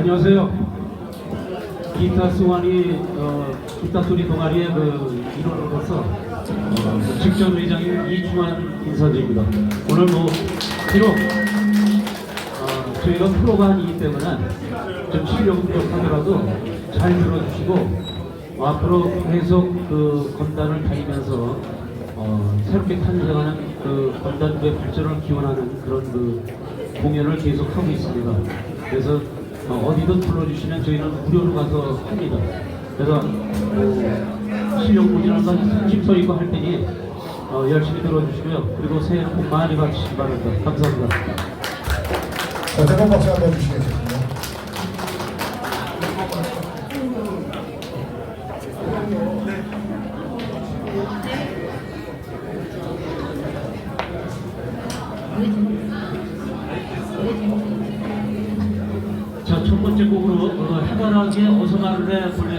안녕하세요. 기타 수완이 어, 기타 소리 동아리의 그 일원으로서 어, 그 직전 회장인 이충환 인사드립니다. 오늘 뭐 비록 어, 저희가 프로가 아니기 때문에 좀 실력 부족하더라도 잘 들어주시고 어, 앞으로 계속 그 건단을 다니면서 어, 새롭게 탄생하는 그 건단부의 발전을 기원하는 그런 그 공연을 계속 하고 있습니다. 그래서 어, 디든 불러주시면 저희는 무료로 가서 합니다. 그래서 어, 실력 건 심서 있고 할 테니 어, 열심히 들어주시고요. 그리고 새해는 복 많이 받으시기 바랍니다. 감사합니다. 자, 대박 박수 한번 주시겠습니다. 어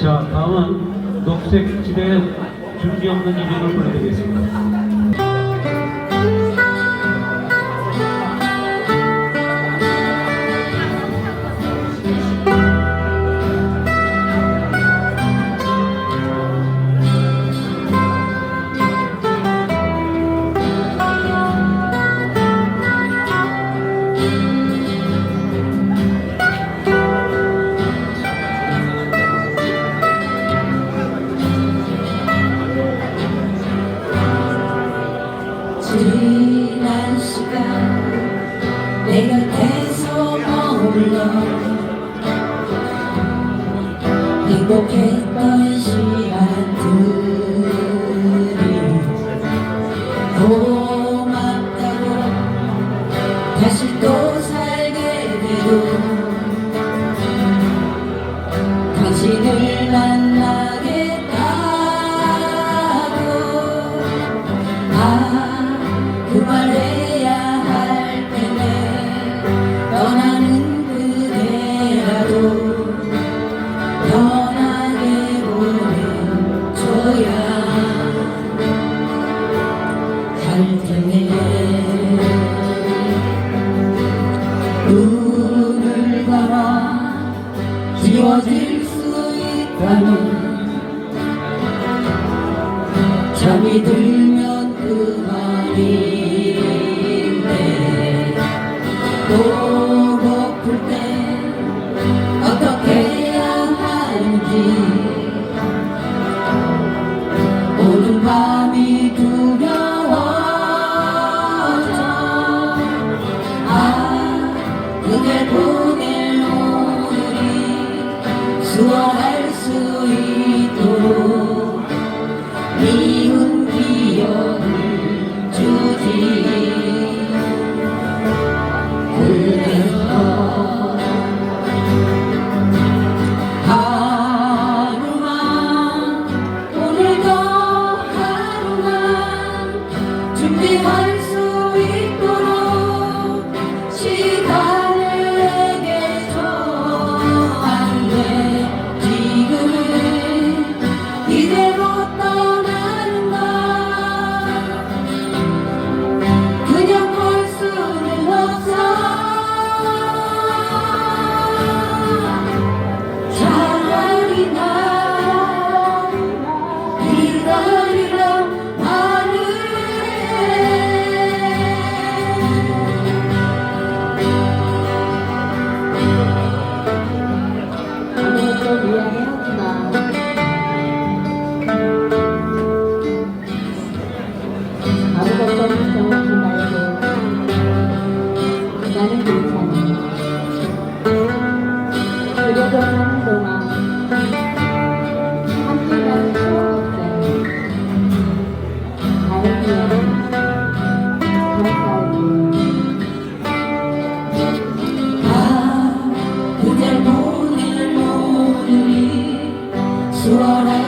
자 다음은 녹색 지대 준비 없는 이변을 보내드리겠습니다. 할 수월할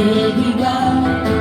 Devi God.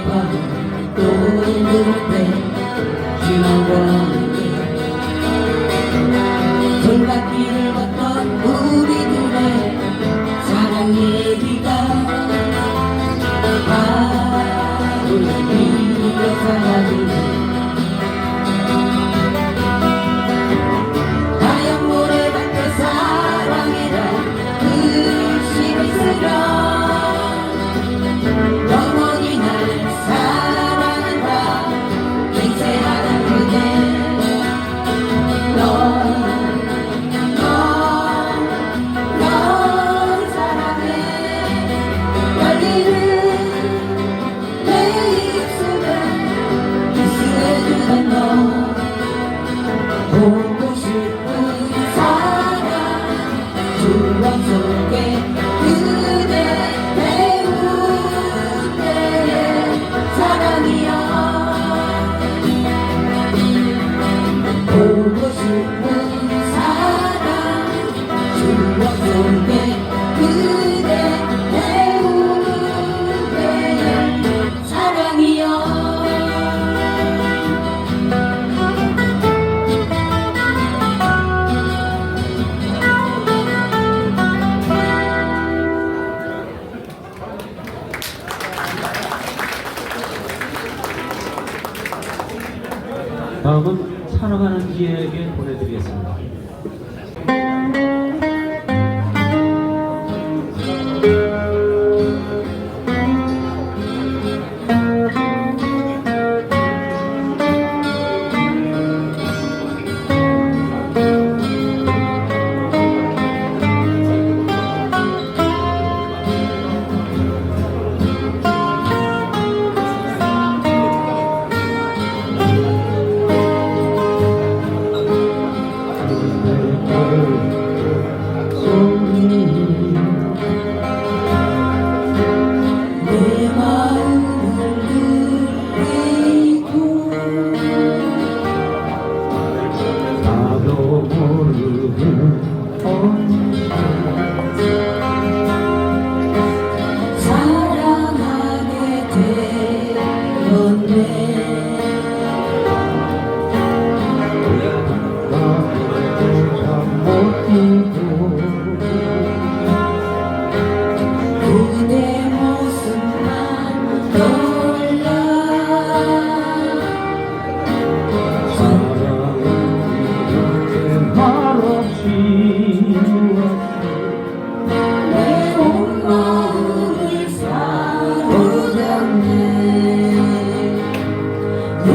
পারি তোর run for 다음은 살아가는 이에게 보내드리겠습니다.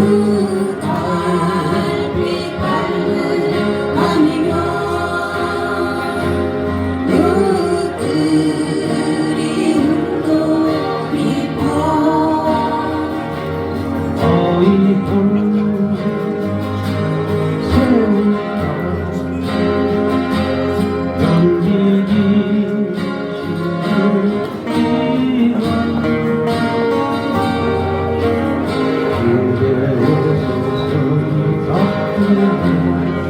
Hum. Señor.